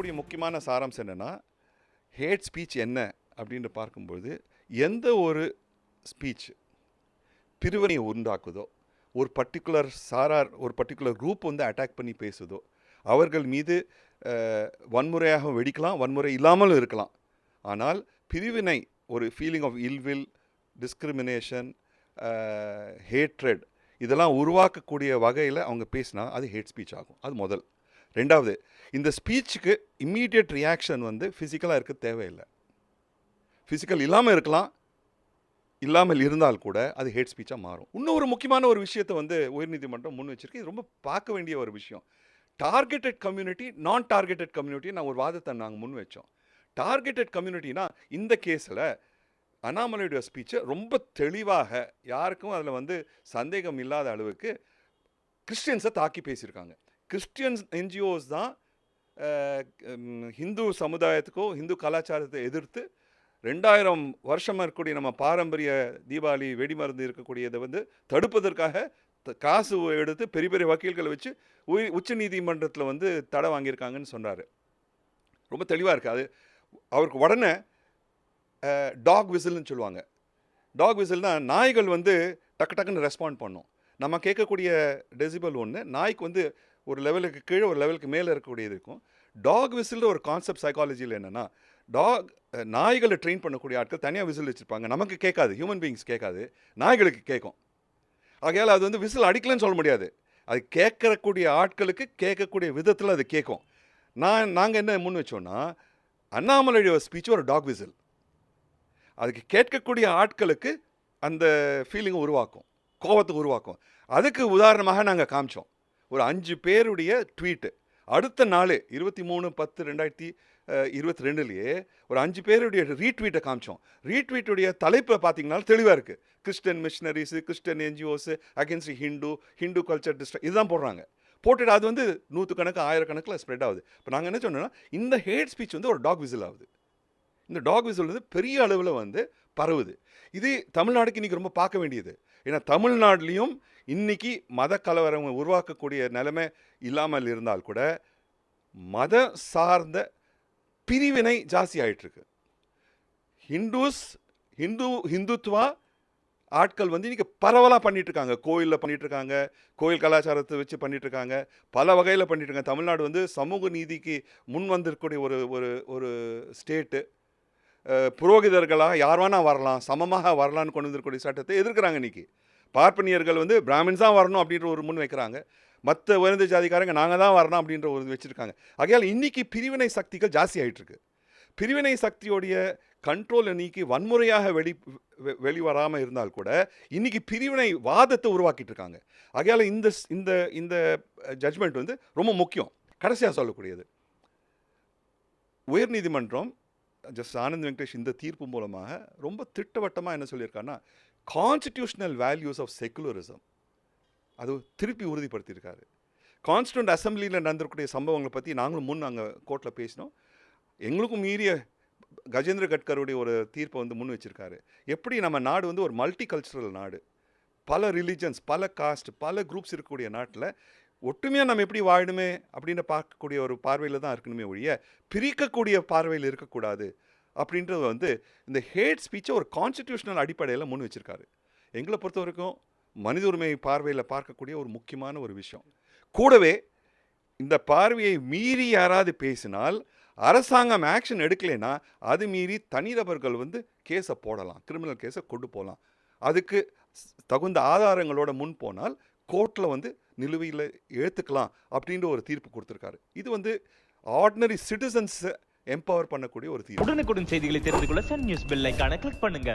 சொல்லக்கூடிய முக்கியமான சாராம்சம் என்னென்னா ஹேட் ஸ்பீச் என்ன அப்படின்னு பார்க்கும்பொழுது எந்த ஒரு ஸ்பீச் பிரிவினையை உண்டாக்குதோ ஒரு பர்டிகுலர் சாரார் ஒரு பர்டிகுலர் குரூப் வந்து அட்டாக் பண்ணி பேசுதோ அவர்கள் மீது வன்முறையாக வெடிக்கலாம் வன்முறை இல்லாமலும் இருக்கலாம். ஆனால் பிரிவினை ஒரு feeling of ill will discrimination hatred இதெல்லாம் உருவாக்கக்கூடிய வகையில் அவங்க பேசினா அது ஹேட் ஸ்பீச் ஆகும். அது முதல். ரெண்டாவது இந்த ஸ்பீச்சுக்கு இம்மீடியட் ரியாக்ஷன் வந்து ஃபிசிக்கலாக இருக்க தேவையில்லை. ஃபிசிக்கல் இல்லாமல் இருக்கலாம் இல்லாமல் இருந்தால் கூட அது ஹேட் ஸ்பீச்சாக மாறும். இன்னும் ஒரு முக்கியமான ஒரு விஷயத்தை வந்து உயர்நீதிமன்றம் முன் வச்சிருக்கு. இது ரொம்ப பார்க்க வேண்டிய ஒரு விஷயம். டார்கெட்டட் கம்யூனிட்டி நான் டார்கெட்டட் கம்யூனிட்டி நான் ஒரு வாதத்தை நாங்கள் முன் வச்சோம். டார்கெட்டட் கம்யூனிட்டினா இந்த கேஸில் அண்ணாமலையுடைய ஸ்பீச்சை ரொம்ப தெளிவாக யாருக்கும் அதில் வந்து சந்தேகம் இல்லாத அளவுக்கு கிறிஸ்டியன்ஸை தாக்கி பேசியிருக்காங்க. கிறிஸ்டியன்ஸ் என்ஜிஓஸ் தான் ஹிந்து சமுதாயத்துக்கோ ஹிந்து கலாச்சாரத்தை எதிர்த்து ரெண்டாயிரம் வருஷமாக இருக்கக்கூடிய நம்ம பாரம்பரிய தீபாவளி வெடிமருந்து இருக்கக்கூடியதை வந்து தடுப்பதற்காக காசு எடுத்து பெரிய பெரிய வக்கீல்களை வச்சு உயிர் உச்ச நீதிமன்றத்தில் வந்து தடை வாங்கியிருக்காங்கன்னு சொன்னார். ரொம்ப தெளிவாக இருக்குது அது அவருக்கு உடனே டாக் விசில்னு சொல்லுவாங்க. டாக் விசில்னா நாய்கள் வந்து டக்கு டக்குன்னு ரெஸ்பாண்ட் பண்ணும். நம்ம கேட்கக்கூடிய டெசிபல் ஒன்று நாய்க்கு வந்து ஒரு லெவலுக்கு கீழே ஒரு லெவலுக்கு மேலே இருக்கக்கூடியது இருக்கும். டாக் விசில்ற ஒரு கான்செப்ட் சைக்காலஜியில் என்னென்னா டாக் நாய்களை ட்ரெயின் பண்ணக்கூடிய ஆட்கள் தனியாக விசில் வச்சுருப்பாங்க. நமக்கு கேட்காது ஹியூமன் பீயிங்ஸ் கேட்காது நாய்களுக்கு கேட்கும். ஆகையால் அது வந்து விசில் அடிக்கலன்னு சொல்ல முடியாது. அது கேட்கக்கூடிய ஆட்களுக்கு கேட்கக்கூடிய விதத்தில் அது கேட்கும். நான் நாங்கள் என்ன முன் வச்சோன்னா அண்ணாமலையுடைய ஸ்பீச் ஒரு டாக் விசில் அதுக்கு கேட்கக்கூடிய ஆட்களுக்கு அந்த ஃபீலிங்கை உருவாக்கும் கோபத்தை உருவாக்கும். அதுக்கு உதாரணமாக நாங்கள் காமிச்சோம். ஒரு அஞ்சு பேருடைய ட்வீட்டு அடுத்த நாள் இருபத்தி மூணு பத்து ரெண்டாயிரத்தி இருபத்தி ரெண்டுலேயே ஒரு அஞ்சு பேருடைய ரீட்வீட்டை காமிச்சோம். ரீட்வீட்டுடைய தலைப்பை பார்த்தீங்கன்னா தெளிவாக இருக்குது Christian missionaries Christian NGOs against Hindu Hindu culture district இதுதான் போடுறாங்க. போட்டுட்டு அது வந்து நூற்றுக்கணக்கு ஆயிரக்கணக்கில் ஸ்ப்ரெட் ஆகுது. இப்போ நாங்கள் என்ன சொன்னோன்னா இந்த ஹேட் ஸ்பீச் வந்து ஒரு டாக் விசில் ஆகுது. இந்த டாக் விசில் வந்து பெரிய அளவில் வந்து பரவுது. இது தமிழ்நாடுக்கு இன்றைக்கி ரொம்ப பார்க்க வேண்டியது. ஏன்னா தமிழ்நாட்டிலையும் இன்னைக்கு மத கலவரம் உருவாக்கக்கூடிய நிலைமை இல்லாமல் இருந்தால் கூட மத சார்ந்த பிரிவினை ஜாஸ்தி ஆகிட்டுருக்கு ஹிந்துஸ் ஹிந்து ஹிந்துத்வா ஆட்கள் வந்து இன்னைக்கு பரவலாக பண்ணிகிட்ருக்காங்க கோயிலில் பண்ணிகிட்ருக்காங்க கோயில் கலாச்சாரத்தை வச்சு பண்ணிட்டு இருக்காங்க பல வகையில் பண்ணிட்டு இருக்காங்க தமிழ்நாடு வந்து சமூக நீதிக்கு முன் வந்திருக்கக்கூடிய ஒரு ஒரு ஒரு ஸ்டேட்டு. புரோகிதர்களாக யார் வேணால் வரலாம் சமமாக வரலான்னு கொண்டு வந்திருக்கக்கூடிய சட்டத்தை எதிர்க்கிறாங்க இன்னைக்கு. பார்ப்பனியர்கள் வந்து பிராமின்ஸ் தான் வரணும் அப்படின்ற ஒரு முன் வைக்கிறாங்க. மற்ற உயர்ந்த ஜாதிக்காரங்க நாங்கள் தான் வரணும் அப்படின்ற ஒரு வச்சுருக்காங்க. ஆகையால் இன்றைக்கி பிரிவினை சக்திகள் ஜாஸ்தி ஆகிட்டுருக்கு பிரிவினை சக்தியோடைய கண்ட்ரோலை நீக்கி வன்முறையாக வெளி வெ- வெளிவராமல் இருந்தால் கூட இன்றைக்கி பிரிவினை வாதத்தை உருவாக்கிட்டு இருக்காங்க. ஆகையால் இந்த இந்த இந்த ஜட்மெண்ட் வந்து ரொம்ப முக்கியம். கடைசியாக சொல்லக்கூடியது. உயர்நீதிமன்றம் ஜஸ்ட் ஆனந்த் வெங்கடேஷ் இந்த தீர்ப்பு மூலமாக ரொம்ப திட்டவட்டமாக என்ன சொல்லியிருக்காருன்னா கான்ஸ்டிடியூஷனல் வேல்யூஸ் ஆஃப் செக்குலரிசம் அது திருப்பி உறுதிப்படுத்தியிருக்காரு. கான்ஸ்டியூண்ட் அசம்பிளியில் நடந்திருக்கக்கூடிய சம்பவங்களை பற்றி நாங்களும் முன் நாங்கள் கோர்ட்டில் பேசினோம். எங்களுக்கும் மீறிய கஜேந்திர கட்கருடைய ஒரு தீர்ப்பை வந்து முன் வச்சிருக்காரு. எப்படி நம்ம நாடு வந்து ஒரு மல்டி கல்ச்சுரல் நாடு. பல ரிலிஜன்ஸ் பல காஸ்ட் பல குரூப்ஸ் இருக்கக்கூடிய நாட்டில் ஒற்றுமையாக நம்ம எப்படி வாழணுமே அப்படின்னு பார்க்கக்கூடிய ஒரு பார்வையில் தான் இருக்கணுமே ஒழிய பிரிக்கக்கூடிய பார்வையில் இருக்கக்கூடாது அப்படின்றது வந்து இந்த ஹேட் ஸ்பீச்சை ஒரு கான்ஸ்டிடியூஷனல் அடிப்படையில் முன் வச்சுருக்காரு. எங்களை பொறுத்த வரைக்கும் மனித உரிமை பார்வையில் பார்க்கக்கூடிய ஒரு முக்கியமான ஒரு விஷயம். கூடவே இந்த பார்வையை மீறி யாராவது பேசினால் அரசாங்கம் ஆக்ஷன் எடுக்கலைன்னா அது மீறி தனிநபர்கள் வந்து கேஸை போடலாம் கிரிமினல் கேஸை கொண்டு போகலாம். அதுக்கு தகுந்த ஆதாரங்களோட முன் போனால் கோர்ட்டில் வந்து நிலுவையில் எழுத்துக்கலாம் அப்படின்ற ஒரு தீர்ப்பு கொடுத்துருக்காரு. இது வந்து ஆர்டினரி சிட்டிசன்ஸை எம்பவர் பண்ணக்கூடிய ஒரு தீர்ப்பு. உடனுக்குடன் செய்திகளை தெரிந்து கொள்ள Sun News bell icon click பண்ணுங்க.